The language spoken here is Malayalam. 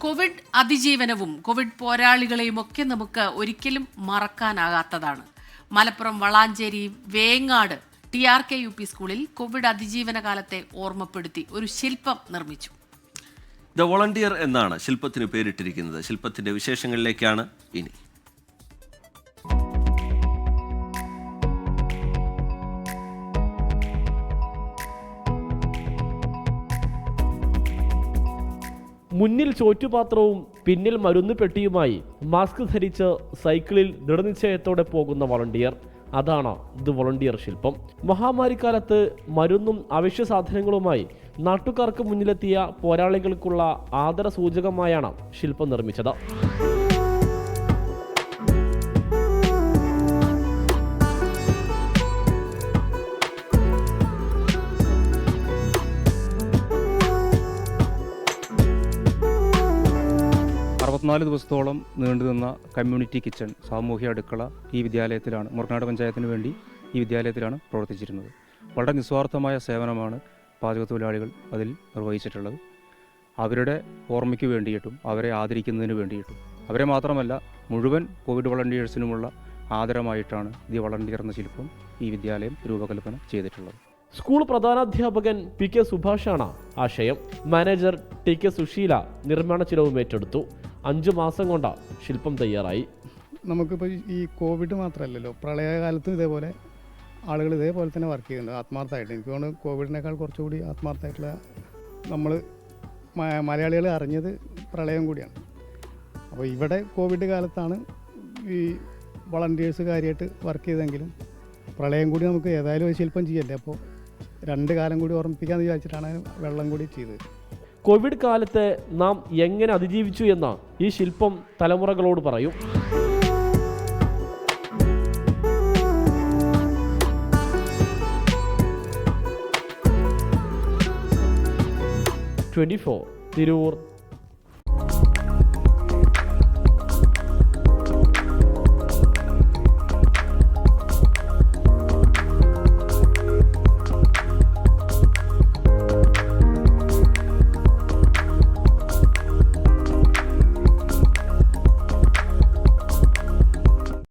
കോവിഡ് അതിജീവനവും കോവിഡ് പോരാളികളെയും ഒക്കെ നമുക്ക് ഒരിക്കലും മറക്കാനാകാത്തതാണ്. Malappuram Valanchery Vengad T R K U P സ്കൂളിൽ കോവിഡ് അതിജീവന കാലത്തെ ഓർമ്മപ്പെടുത്തി ഒരു ശില്പം നിർമ്മിച്ചു. ദ വോളണ്ടിയർ എന്നാണ് ശില്പത്തിന് പേരിട്ടിരിക്കുന്നത്. ശില്പത്തിന്റെ വിശേഷങ്ങളിലേക്കാണ് ഇനി. മുന്നിൽ ചോറ്റുപാത്രവും പിന്നിൽ മരുന്ന് പെട്ടിയുമായി മാസ്ക് ധരിച്ച് സൈക്കിളിൽ ദൃഢനിശ്ചയത്തോടെ പോകുന്ന വളണ്ടിയർ. അതാണ് ദി വളണ്ടിയർ ശില്പം. മഹാമാരിക്കാലത്ത് മരുന്നും അവശ്യ സാധനങ്ങളുമായി നാട്ടുകാർക്ക് മുന്നിലെത്തിയ പോരാളികൾക്കുള്ള ആദര സൂചകമായാണ് ശില്പം നിർമ്മിച്ചത്. അറുപത്തിനാല് ദിവസത്തോളം നീണ്ടുനിന്ന കമ്മ്യൂണിറ്റി കിച്ചൺ സാമൂഹ്യ അടുക്കള ഈ വിദ്യാലയത്തിലാണ് മുറനാട് പഞ്ചായത്തിന് വേണ്ടി ഈ വിദ്യാലയത്തിലാണ് പ്രവർത്തിച്ചിരുന്നത്. വളരെ നിസ്വാർത്ഥമായ സേവനമാണ് പാചക തൊഴിലാളികൾ അതിൽ നിർവഹിച്ചിട്ടുള്ളത്. അവരുടെ ഓർമ്മയ്ക്ക് വേണ്ടിയിട്ടും അവരെ ആദരിക്കുന്നതിന് വേണ്ടിയിട്ടും. അവരെ മാത്രമല്ല മുഴുവൻ കോവിഡ് വളണ്ടിയേഴ്സിനുമുള്ള ആദരമായിട്ടാണ് ഈ വളണ്ടിയർ എന്ന ശില്പം ഈ വിദ്യാലയം രൂപകൽപ്പന ചെയ്തിട്ടുള്ളത്. സ്കൂൾ പ്രധാനാധ്യാപകൻ പി കെ സുഭാഷാണ് ആശയം. മാനേജർ ടി കെ സുശീല നിർമ്മാണ ചിലവും ഏറ്റെടുത്തു. അഞ്ചു മാസം കൊണ്ടാണ് ശില്പം തയ്യാറായി. നമുക്കിപ്പോൾ ഈ കോവിഡ് മാത്രമല്ലല്ലോ പ്രളയകാലത്തും ഇതേപോലെ ആളുകൾ ഇതേപോലെ തന്നെ വർക്ക് ചെയ്യുന്നുണ്ട് ആത്മാർത്ഥമായിട്ട്. എനിക്ക് തോന്നുന്നു കോവിഡിനേക്കാൾ കുറച്ചുകൂടി ആത്മാർത്ഥമായിട്ടുള്ള നമ്മൾ മലയാളികൾ അറിഞ്ഞത് പ്രളയം കൂടിയാണ്. അപ്പോൾ ഇവിടെ കോവിഡ് കാലത്താണ് ഈ വളണ്ടിയേഴ്സ് കാര്യമായിട്ട് വർക്ക് ചെയ്തെങ്കിലും പ്രളയം കൂടി നമുക്ക് ഏതായാലും ഒരു ശില്പം ചെയ്യല്ലേ അപ്പോൾ രണ്ട് കാലം കൂടി ഓർമ്മിപ്പിക്കാമെന്ന് വിചാരിച്ചിട്ടാണ് വെള്ളം കൂടി ചെയ്തത്. കോവിഡ് കാലത്തെ നാം എങ്ങനെ അതിജീവിച്ചു എന്ന് ഈ ശില്പം തലമുറകളോട് പറയും. Twenty four Tirur